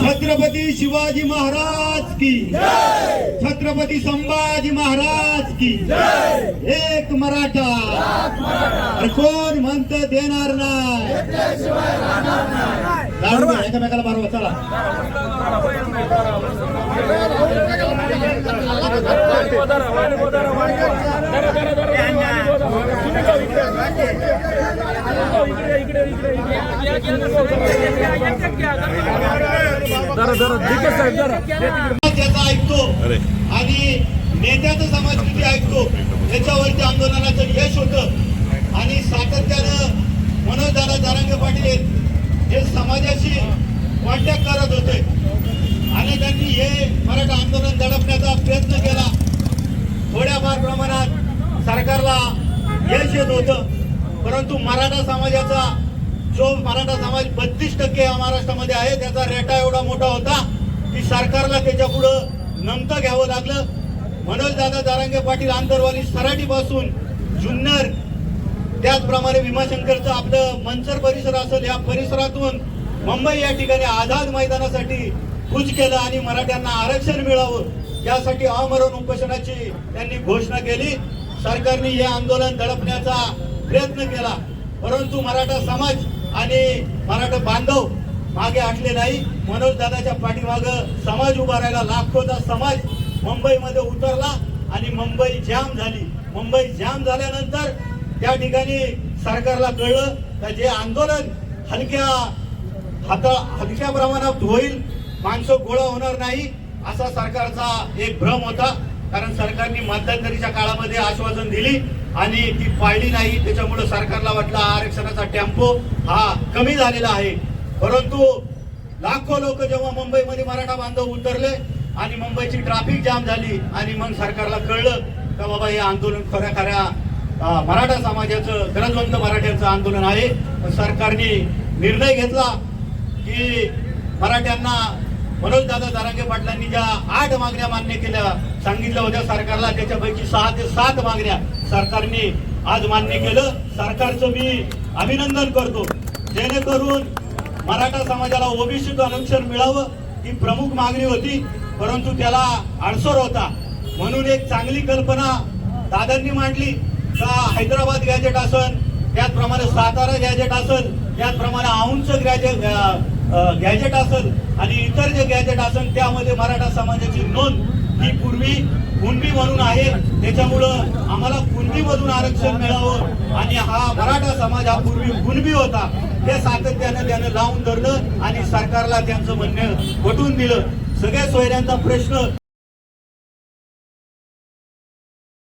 छत्रपती शिवाजी महाराज की छत्रपती संभाजी महाराज की एक मराठा अरे कोण म्हणत देणार नाही? लाडू घ्या, एकामेकाला बरोबर चला. ऐकतो. आणि नेत्याचं समाज किती ऐकतो. त्याच्यावरती आंदोलनाचं यश होतं. आणि सातत्यानं मनोज दादा जारांगे पाटील हे समाजाशी कॉन्टॅक्ट करत होते. आणि त्यांनी हे मराठा आंदोलन दडपण्याचा प्रयत्न केला. थोड्याफार प्रमाणात सरकारला यश येत होतं. परंतु मराठा समाजाचा जो मराठा समाज बत्तीस टक्के या महाराष्ट्रामध्ये आहे त्याचा रेटा एवढा मोठा होता की सरकारला त्याच्या पुढं नमतं घ्यावं लागलं. मनोज दादा दारांगे पाटील आंतरवाली सराटीपासून जुन्नर त्याचप्रमाणे भीमाशंकरचं आपलं मनसर परिसर असेल या परिसरातून मुंबई या ठिकाणी आझाद मैदानासाठी कूच केलं आणि मराठ्यांना आरक्षण मिळावं यासाठी अमरण उपोषणाची त्यांनी घोषणा केली. सरकारने हे आंदोलन दडपण्याचा प्रयत्न केला. परंतु मराठा समाज आणि मराठा बांधव मागे हटले नाही. मनोज दादाच्या पाठीमाग समाज उभा राहिला. लाखोचा समाज मुंबईमध्ये उतरला आणि मुंबई जाम झाली. मुंबई जाम झाल्यानंतर त्या ठिकाणी सरकारला कळलं का जे आंदोलन हलक्या हाता हलक्या प्रमाणात होईल. माणसं गोळा होणार नाही. असा सरकारचा एक भ्रम होता. कारण सरकारने मध्यंतरीच्या काळामध्ये आश्वासन दिली आणि ती पाळली नाही. त्याच्यामुळे सरकारला वाटला आरक्षणाचा टेम्पो हा कमी झालेला आहे. परंतु लाखो लोक जेव्हा मुंबईमध्ये मराठा बांधव उतरले आणि मुंबईची ट्रॅफिक जाम झाली आणि मग सरकारला कळलं का बाबा हे आंदोलन खऱ्या खऱ्या मराठा समाजाचं गरजवंत मराठ्यांचं आंदोलन आहे. सरकारने निर्णय घेतला की मराठ्यांना म्हणून दादा दारांगे पाटलांनी ज्या आठ मागण्या मान्य केल्या सांगितल्या होत्या सरकारला त्याच्यापैकी सहा ते सात मागण्या सरकारने आज मान्य केलं. सरकारचं मी अभिनंदन करतो. जेणेकरून मराठा समाजाला ओबीसीचं आरक्षण मिळावं ही प्रमुख मागणी होती परंतु त्याला अडसर होता. म्हणून एक चांगली कल्पना दादांनी मांडली का हैदराबाद गॅजेट असन त्याचप्रमाणे सातारा गॅजेट असन त्याचप्रमाणे औंच गॅजेट गॅजेट असेल आणि इतर जे गॅजेट असेल त्यामध्ये मराठा समाजाची नोंद ही पूर्वी कुणबी म्हणून आहे. त्याच्यामुळं आम्हाला कुणबीमधून आरक्षण मिळावं आणि हा मराठा समाज हा पूर्वी कुणबी होता हे सातत्यानं त्यानं लावून धरलं आणि सरकारला त्यांचं म्हणणं पटवून दिलं. सगळ्या सोयऱ्यांचा प्रश्न